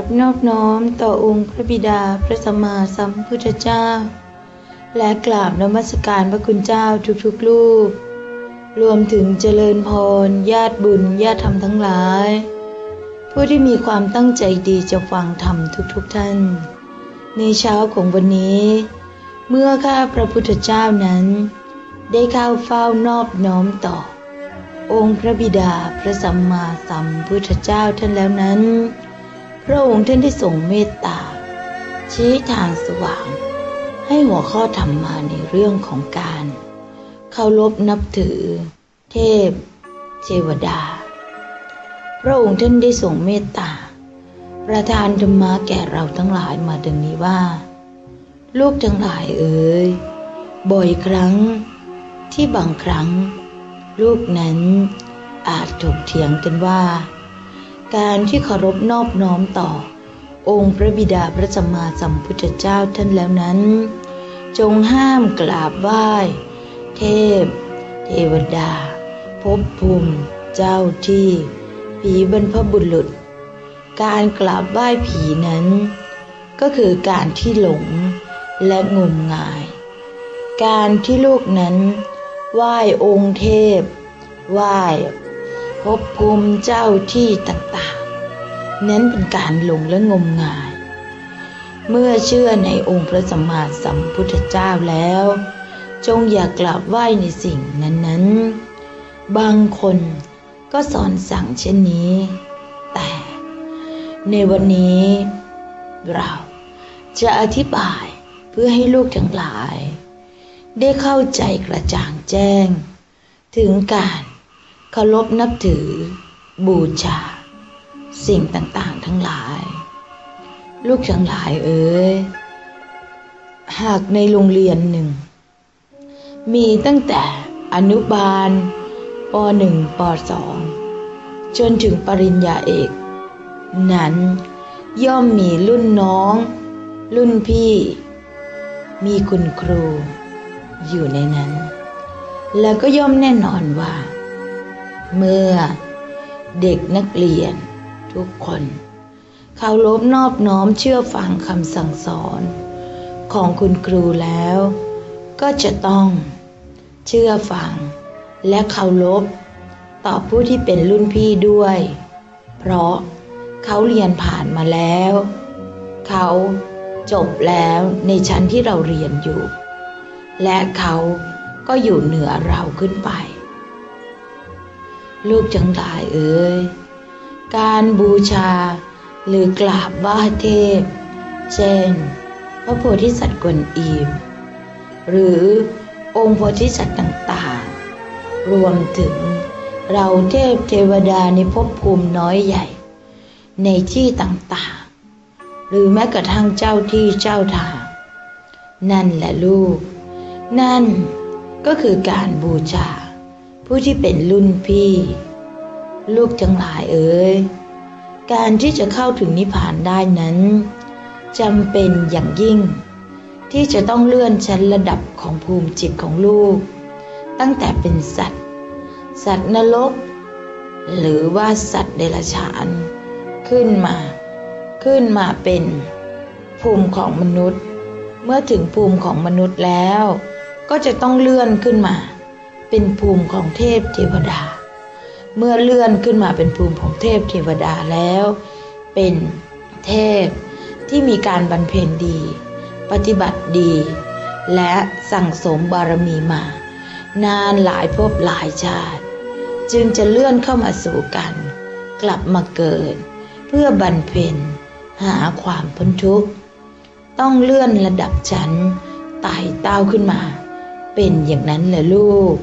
ราบนอบน้อมต่อองค์พระบิดาพระสัมมาสัมพุทธเจ้า และกราบนมัสการพระคุณเจ้าทุกๆรูป รวมถึงเจริญพรญาติบุญญาติธรรมทั้งหลาย ผู้ที่มีความตั้งใจดีจะฟังธรรมทุกๆท่าน ในเช้าของวันนี้ เมื่อข้าพระพุทธเจ้านั้น ได้เข้าเฝ้านอบน้อมต่อองค์พระบิดาพระสัมมาสัมพุทธเจ้าท่านแล้วนั้น ระองค์ท่านได้ทรงเมตตา ชี้ทางสว่าง ให้หัวข้อธรรมาในเรื่องของการเคารพนับถือ เทพ เทวดา พระองค์ท่านได้ทรงเมตตา ประทานธรรมะแก่เราทั้งหลายมาดังนี้ว่า ลูกทั้งหลายเอ๋ยบ่อยครั้งที่บางครั้ง ลูกนั้นอาจถกเถียงกันว่า การที่เคารพนอบน้อมต่อ องค์พระบิดาพระสัมมาสัมพุทธเจ้าท่านแล้วนั้น จงห้ามกราบไหว้ เทพ เทวดา ภพภูมิ เจ้าที่ ผีบรรพบุรุษ การกราบไหว้ผีนั้น ก็คือการที่หลงและงมงาย การที่ลูกนั้น ไหว้องค์เทพ ไหว้ ภพภูมิเจ้าที่ต่างๆ นั้นเป็นการหลงและงมงาย เมื่อเชื่อในองค์พระสัมมาสัมพุทธเจ้าแล้ว จงอย่ากราบไหว้ในสิ่งนั้นๆ บางคนก็สอนสั่งเช่นนี้ แต่ในวันนี้ เราจะอธิบายเพื่อให้ลูกทั้งหลาย ได้เข้าใจกระจ่างแจ้ง ถึงการ เคารพนับถือ บูชา สิ่งต่างๆทั้งหลาย ลูกทั้งหลายเอ๋ยหากในโรงเรียนหนึ่ง มีตั้งแต่อนุบาลป .1 ป .2 จนถึงปริญญาเอก นั้นย่อมมีรุ่นน้อง รุ่นพี่ มีคุณครู อยู่ในนั้น แล้วก็ย่อมแน่นอนว่า เมื่อเด็กนักเรียนทุกคนเคารพนอบน้อมเชื่อฟังคำสั่งสอนของคุณครูแล้ว ก็จะต้องเชื่อฟัง และเคารพต่อผู้ที่เป็นรุ่นพี่ด้วย เพราะเขาเรียนผ่านมาแล้ว เขาจบแล้วในชั้นที่เราเรียนอยู่ และเขาก็อยู่เหนือเราขึ้นไป ลูกจังหลายเอ๋ยการบูชาหรือกราบไหว้เทพ เช่น พระโพธิสัตว์กวนอิมหรือองค์โพธิสัตว์ต่างๆ รวมถึงเราเทพเทวดาในภพภูมิน้อยใหญ่ ในที่ต่างๆ หรือแม้กระทั่งเจ้าที่เจ้าทาง นั่นแหละลูก นั่นก็คือการบูชา ผู้ที่เป็นรุ่นพี่ ลูกทั้งหลายเอ๋ยการที่จะเข้าถึงนิพพานได้นั้นจำเป็นอย่างยิ่ง ที่จะต้องเลื่อนชั้นระดับของภูมิจิตของลูก ตั้งแต่เป็นสัตว์ สัตว์นรก หรือว่าสัตว์เดรัจฉาน ขึ้นมา ขึ้นมาเป็นภูมิของมนุษย์ เมื่อถึงภูมิของมนุษย์แล้ว ก็จะต้องเลื่อนขึ้นมา เป็นภูมิของเทพเทวดา เมื่อเลื่อนขึ้นมาเป็นภูมิของเทพเทวดาแล้ว เป็นเทพที่มีการบรรเพ็ญดี ปฏิบัติดี และสั่งสมบารมีมา นานหลายภพหลายชาติ จึงจะเลื่อนเข้ามาสู่กัน กลับมาเกิด เพื่อบรรเพ็ญหาความพ้นทุกข์ต้องเลื่อนระดับชั้นไต่เต้าขึ้นมา เป็นอย่างนั้นแหละลูก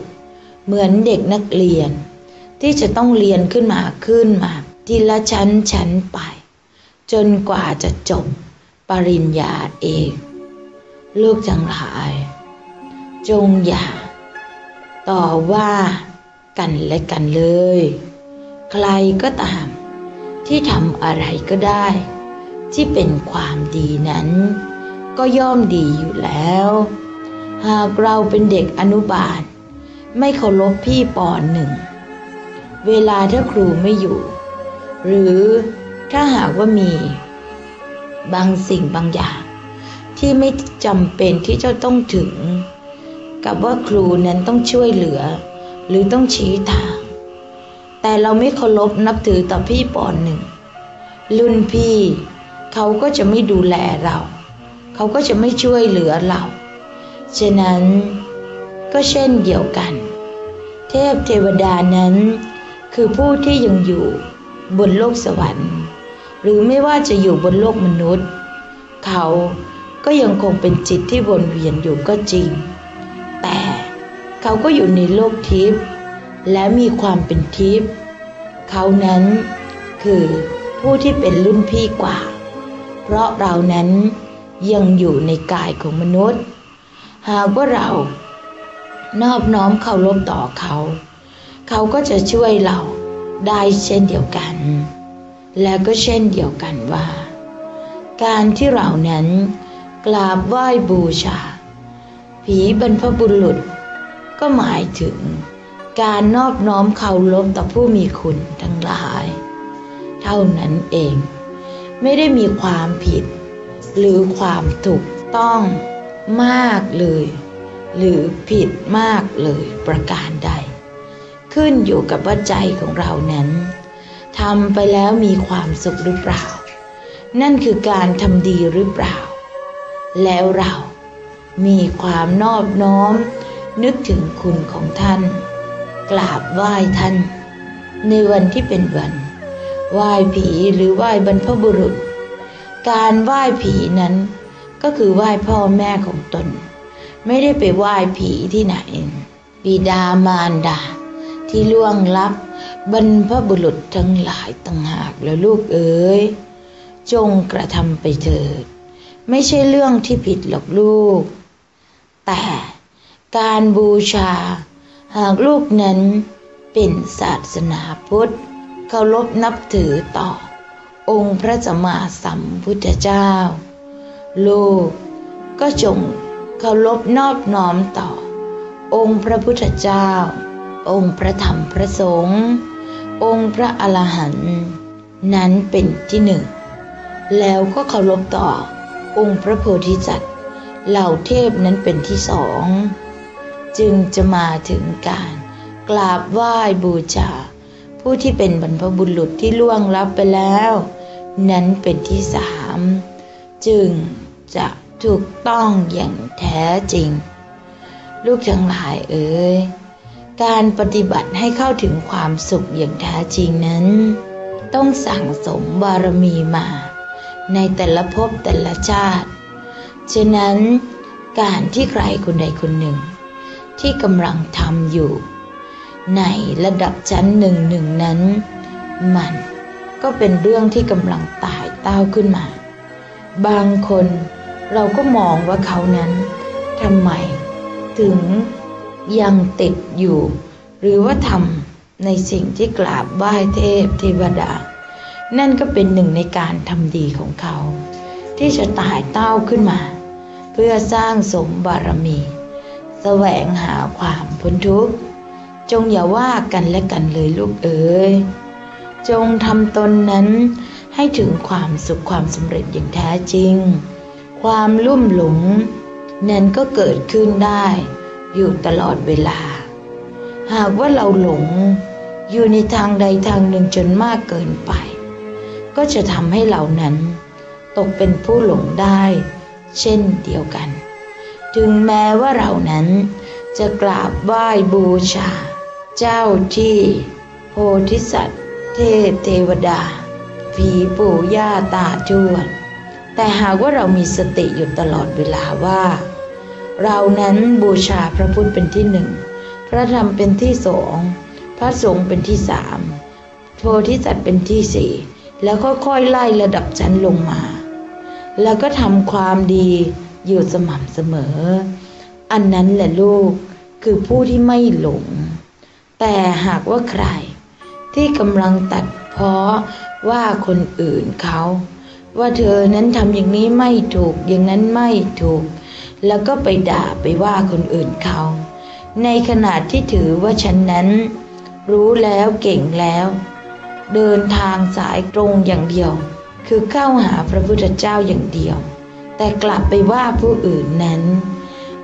เหมือนเด็กนักเรียน ที่จะต้องเรียนขึ้นมาขึ้นมาทีละชั้นชั้นไป จนกว่าจะจบปริญญาเองลูกจังหลาย จงอย่า ต่อว่ากันและกันเลย ใครก็ตาม ที่ทำอะไรก็ได้ ที่เป็นความดีนั้น ก็ย่อมดีอยู่แล้ว หากเราเป็นเด็กอนุบาล ไม่เคารพพี่ปอนหนึ่ง เวลาถ้าครูไม่อยู่ หรือถ้าหากว่ามี บางสิ่งบางอย่าง ที่ไม่จำเป็นที่จะต้องถึง กับว่าครูนั้นต้องช่วยเหลือ หรือต้องชี้ทาง แต่เราไม่เคารพนับถือต่อพี่ปอนหนึ่งรุ่นพี่ เขาก็จะไม่ดูแลเรา เขาก็จะไม่ช่วยเหลือเรา ฉะนั้น ก็เช่นเดียวกัน เทพเทวดานั้น คือผู้ที่ยังอยู่บนโลกสวรรค์ หรือไม่ว่าจะอยู่บนโลกมนุษย์ เขาก็ยังคงเป็นจิตที่วนเวียนอยู่ก็จริง แต่เขาก็อยู่ในโลกทิพย์และมีความเป็นทิพย์เขานั้นคือผู้ที่เป็นรุ่นพี่กว่า เพราะเรานั้นยังอยู่ในกายของมนุษย์ หากว่าเรา นอบน้อมเคารพต่อเขา เขาก็จะช่วยเราได้เช่นเดียวกัน และก็เช่นเดียวกันว่า การที่เรานั้นกราบไหว้บูชา ผีบรรพบุรุษ ก็หมายถึงการนอบน้อมเคารพต่อผู้มีคุณทั้งหลาย เท่านั้นเอง ไม่ได้มีความผิด หรือความถูกต้องมากเลย หรือผิดมากเลยประการใด ขึ้นอยู่กับว่าใจของเรานั้นทำไปแล้วมีความสุขหรือเปล่า นั่นคือการทำดีหรือเปล่า แล้วเรามีความนอบน้อม นึกถึงคุณของท่าน กราบไหว้ท่าน ในวันที่เป็นวันไหว้ผีหรือไหว้บรรพบุรุษ การไหว้ผีนั้นก็คือไหว้พ่อแม่ของตน ไม่ได้ไปไหว้ผีที่ไหนบิดามารดา ที่ล่วงลับบรรพบุรุษทั้งหลายต่างหากแล้วลูกเอ๋ยจงกระทำไปเถิด ไม่ใช่เรื่องที่ผิดหรอกลูก แต่การบูชา หากลูกนั้นเป็นศาสนาพุทธเคารพนับถือต่อ องค์พระสัมมาสัมพุทธเจ้า ลูกก็จง เคารพนอบน้อมต่อ องค์พระพุทธเจ้า องค์พระธรรมพระสงฆ์องค์พระอรหันต์นั้นเป็นที่หนึ่ง แล้วก็เคารพต่อ องค์พระโพธิสัตว์เหล่าเทพนั้นเป็นที่สอง จึงจะมาถึงการกราบไหว้บูชา ผู้ที่เป็นบรรพบุรุษที่ล่วงลับไปแล้ว นั้นเป็นที่สาม จึงจะ ถูกต้องอย่างแท้จริง ลูกทั้งหลายเอ๋ยการปฏิบัติให้เข้าถึงความสุขอย่างแท้จริงนั้น ต้องสั่งสมบารมีมา ในแต่ละภพแต่ละชาติ ฉะนั้นการที่ใครคนใดคนหนึ่ง ที่กำลังทำอยู่ ในระดับชั้นหนึ่งหนึ่งนั้น มันก็เป็นเรื่องที่กำลังตายเต้าขึ้นมา บางคน เราก็มองว่าเขานั้นทำไมถึงยังติดอยู่ หรือว่าทำในสิ่งที่กราบไหว้เทพเทวดา นั่นก็เป็นหนึ่งในการทำดีของเขา ที่จะตายเต้าขึ้นมา เพื่อสร้างสมบารมีแสวงหาความพ้นทุกข์ จงอย่าว่ากันและกันเลยลูกเอ๋ยจงทำตนนั้นให้ถึงความสุขความสำเร็จอย่างแท้จริง ความลุ่มหลงนั้นก็เกิดขึ้นได้ อยู่ตลอดเวลา หากว่าเราหลงอยู่ในทางใดทางหนึ่งจนมากเกินไป ก็จะทำให้เรานั้น ตกเป็นผู้หลงได้ เช่นเดียวกัน ถึงแม้ว่าเรานั้นจะกราบไหว้บูชา เจ้าที่ โพธิสัตว์ เทพเทวดา ผีปู่ย่าตาทวด แต่หากว่าเรามีสติอยู่ตลอดเวลาว่า เรานั้นบูชาพระพุทธเป็นที่หนึ่ง พระธรรมเป็นที่สอง พระสงฆ์เป็นที่สามโพธิสัตว์เป็นที่สี่แล้วค่อยๆไล่ระดับชั้นลงมา แล้วก็ทำความดีอยู่สม่ำเสมอ อันนั้นแหละลูกคือผู้ที่ไม่หลง แต่หากว่าใครที่กำลังตัดเพาะว่าคนอื่นเขา ว่าเธอนั้นทำอย่างนี้ไม่ถูกอย่างนั้นไม่ถูก แล้วก็ไปด่าไปว่าคนอื่นเขา ในขณะที่ถือว่าฉันนั้น รู้แล้วเก่งแล้ว เดินทางสายตรงอย่างเดียว คือเข้าหาพระพุทธเจ้าอย่างเดียว แต่กลับไปว่าผู้อื่นนั้น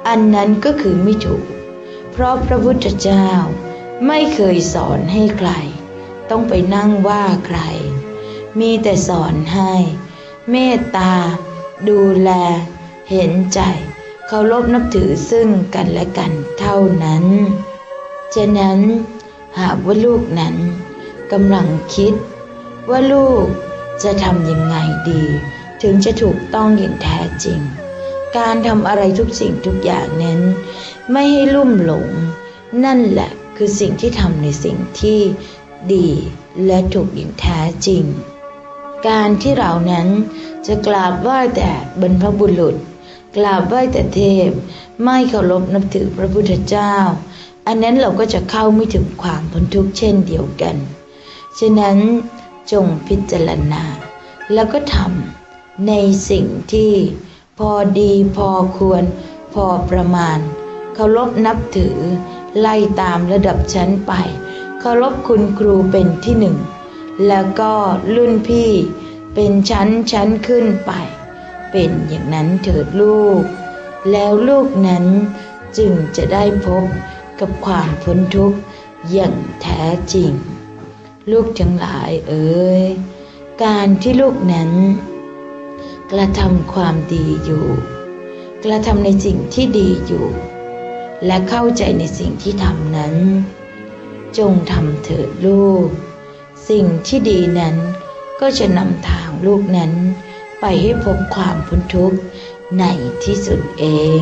อันนั้นก็คือไม่ถูก เพราะพระพุทธเจ้าไม่เคยสอนให้ใคร ต้องไปนั่งว่าใคร มีแต่สอนให้ เมตตา ดูแล เห็นใจ เคารพนับถือซึ่งกันและกันเท่านั้น ฉะนั้น หากว่าลูกนั้นกำลังคิด ว่าลูกจะทำยังไงดี ถึงจะถูกต้องอย่างแท้จริง การทำอะไรทุกสิ่งทุกอย่างนั้น ไม่ให้ลุ่มหลง นั่นแหละคือสิ่งที่ทำในสิ่งที่ดีและถูกอย่างแท้จริง การที่เรานั้นจะกราบไหว้แต่บรรพบุรุษ กราบไหว้แต่เทพ ไม่เคารพนับถือพระพุทธเจ้า อันนั้นเราก็จะเข้าไม่ถึงความพ้นทุกข์เช่นเดียวกัน ฉะนั้นจงพิจารณา แล้วก็ทำในสิ่งที่พอดีพอควร พอประมาณ เคารพนับถือไล่ตามระดับชั้นไป เคารพคุณครูเป็นที่หนึ่ง แล้วก็รุ่นพี่เป็นชั้นชั้นขึ้นไป เป็นอย่างนั้นเถิดลูก แล้วลูกนั้นจึงจะได้พบกับความพ้นทุกข์อย่างแท้จริง ลูกทั้งหลายเอ๋ยการที่ลูกนั้น กระทำความดีอยู่ กระทำในสิ่งที่ดีอยู่ และเข้าใจในสิ่งที่ทำนั้น จงทำเถิดลูก สิ่งที่ดีนั้น ก็จะนำทางลูกนั้น ไปให้พบความพ้นทุกข์ในที่สุดเอง